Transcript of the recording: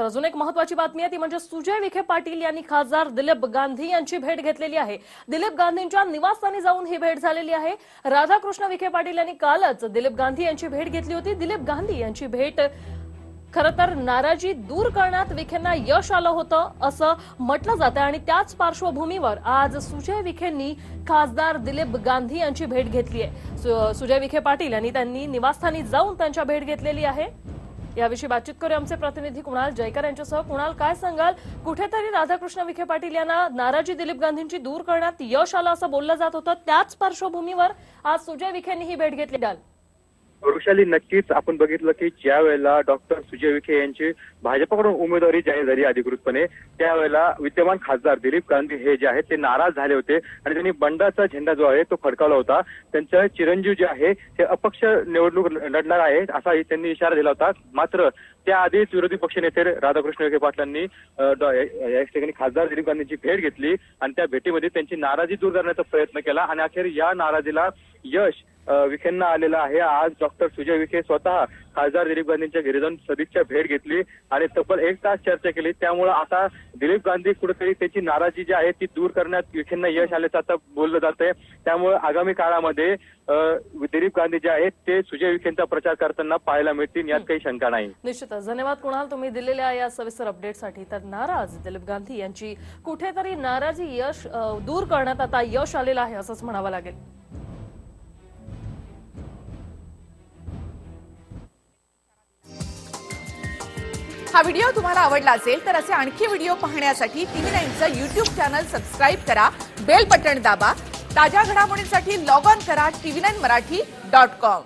तर अजून एक महत्वाची बातमी आहे ती म्हणजे सुजय विखे पाटील यांनी खासदार दिलीप गांधी यांची भेट घेतलेली आहे. दिलीप गांधींच्या निवासस्थानी जाऊन ही भेट झालेली आहे. राधाकृष्ण विखे पाटील यांनी कालच दिलीप गांधी यांची भेट घेतली होती. दिलीप गांधी यांची भेट खरं तर नाराजी दूर करण्यात विखेंना यश आलं होतं असं म्हटलं जातं आणि त्याच पार्श्वभूमीवर आज सुजय विखेंनी खासदार दिलीप गांधी यांची भेट घेतली आहे. सुजय विखे पाटील यांनी त्यांनी निवासस्थानी जाऊन त्यांच्या भेट घेतलेली आहे. याविषयी बातचीत करू आमचे प्रतिनिधी कुणाल जयकर यांच्यासह. कुणाल काय सांगाल? कुठेतरी राधाकृष्ण विखे पाटील यांना नाराजी दिलीप गांधींची दूर करण्यात यश आलं असं बोललं जात होतं. त्याच पार्श्वभूमीवर आज सुजय विखेंनी ही भेट घेतली. डाल वृषाली नक्कीच आपण बघितलं की ज्या वेळेला डॉक्टर सुजय विखे यांची भाजपकडून उमेदवारी जाहीर झाली अधिकृतपणे त्यावेळेला विद्यमान खासदार दिलीप गांधी हे जे आहेत ते नाराज झाले होते आणि त्यांनी बंडाचा झेंडा जो आहे तो फडकावला होता. त्यांचा चिरंजीव जे आहे ते अपक्ष निवडणूक लढणार आहे असाही त्यांनी इशारा दिला होता. मात्र त्याआधीच विरोधी पक्षनेते राधाकृष्ण विखे पाटलांनी या ठिकाणी खासदार दिलीप गांधींची भेट घेतली आणि त्या भेटीमध्ये त्यांची नाराजी दूर करण्याचा प्रयत्न केला आणि अखेर या नाराजीला यश विखेंना आलेलं आहे. आज डॉक्टर सुजय विखे स्वतः खासदार दिलीप गांधींच्या घरी जाऊन सदिच्छा भेट घेतली आणि तब्बल एक तास चर्चा केली. त्यामुळे आता दिलीप गांधी कुठेतरी त्याची नाराजी जी आहे ती दूर करण्यात विखेंना यश आल्याचं आता बोललं जात आहे त्यामुळे आगामी काळामध्ये दिलीप गांधी जे आहेत ते सुजय विखेंचा प्रचार करताना पाहायला मिळतील यात काही शंका नाही. निश्चितच धन्यवाद कुणाल तुम्ही दिलेल्या या सविस्तर अपडेटसाठी तर नाराज दिलीप गांधी यांची कुठेतरी नाराजी यश दूर करण्यात आता यश आलेलं आहे असंच म्हणावं लागेल. हा व्हिडिओ तुम्हाला आवडला असेल तर असे आणखी व्हिडिओ पाहण्यासाठी टीव्ही नाईनचं युट्यूब चॅनल सबस्क्राईब करा बेल बटन दाबा ताज्या घडामोडींसाठी लॉग ऑन करा TV nine Marathi dot com